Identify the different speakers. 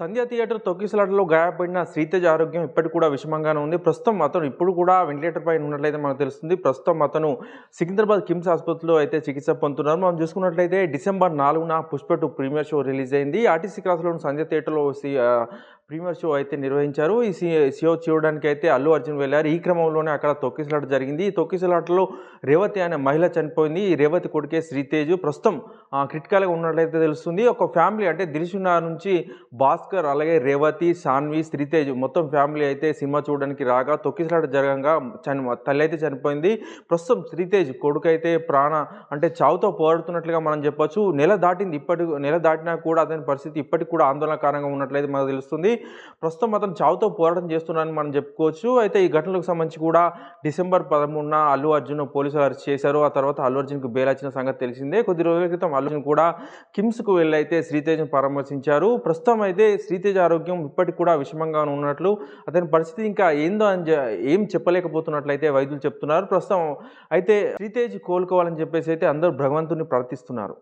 Speaker 1: సంధ్య theatre తొక్కిసలాటలో గాయపడిన శ్రీతేజ్ ఆరోగ్యం ఇప్పటికి కూడా విషమంగానే ఉంది. ప్రస్తుతం అతను ఇప్పుడు కూడా వెంటిలేటర్ పైన ఉన్నట్లయితే మనకు తెలుస్తుంది. ప్రస్తుతం అతను సికింద్రాబాద్ కిమ్స్ ఆసుపత్రిలో అయితే చికిత్స పొందుతున్నారు. మనం చూసుకున్నట్లయితే డిసెంబర్ నాలుగున Pushpa two premiere show release అయింది. ఆర్టీసీ క్రాస్లోని సంధ్య థియేటర్లో ప్రీమియర్ షో అయితే నిర్వహించారు. ఈ సి- షో చూడడానికి అయితే అల్లు అర్జున్ వెళ్ళారు. ఈ క్రమంలోనే అక్కడ తొక్కిసలాట జరిగింది. ఈ తొక్కిసలాటలో రేవతి అనే మహిళ చనిపోయింది. ఈ రేవతి కొడుకే శ్రీతేజ్. ప్రస్తుతం క్రిటికల్గా ఉన్నట్లయితే తెలుస్తుంది. ఒక ఫ్యామిలీ అంటే దిల్సునా నుంచి భాస్కర్ అలాగే రేవతి సాన్వి శ్రీతేజ్ మొత్తం ఫ్యామిలీ అయితే సినిమా చూడడానికి రాగా తొక్కిసలాట జరగంగా చని తల్లి అయితే చనిపోయింది. ప్రస్తుతం శ్రీతేజ్ కొడుకు అయితే ప్రాణ అంటే చావుతో పోరాడుతున్నట్లుగా మనం చెప్పొచ్చు. నెల దాటింది ఇప్పటి నెల దాటినా కూడా అతని పరిస్థితి ఇప్పటికి కూడా ఆందోళనకరంగా ఉన్నట్లయితే మనకు తెలుస్తుంది. ప్రస్తుతం అతను చావుతో పోరాటం చేస్తున్నారని మనం చెప్పుకోవచ్చు. అయితే ఈ ఘటనలకు సంబంధించి కూడా డిసెంబర్ పదమూడున అల్లు అర్జున్ పోలీసులు అరెస్ట్ చేశారు. ఆ తర్వాత అల్లు అర్జున్కు బెయిల్ వచ్చిన సంగతి తెలిసిందే. కొద్ది రోజుల క్రితం అల్లు అర్జున్ కూడా కిమ్స్కు వెళ్ళి అయితే శ్రీతేజ్ను పరామర్శించారు. ప్రస్తుతం అయితే శ్రీతేజ్ ఆరోగ్యం ఇప్పటికి కూడా విషమంగా ఉన్నట్లు అతని పరిస్థితి ఇంకా ఏందో అని ఏం చెప్పలేకపోతున్నట్లయితే వైద్యులు చెప్తున్నారు. ప్రస్తుతం అయితే శ్రీతేజ్ కోలుకోవాలని చెప్పేసి అయితే అందరూ భగవంతుని ప్రార్థిస్తున్నారు.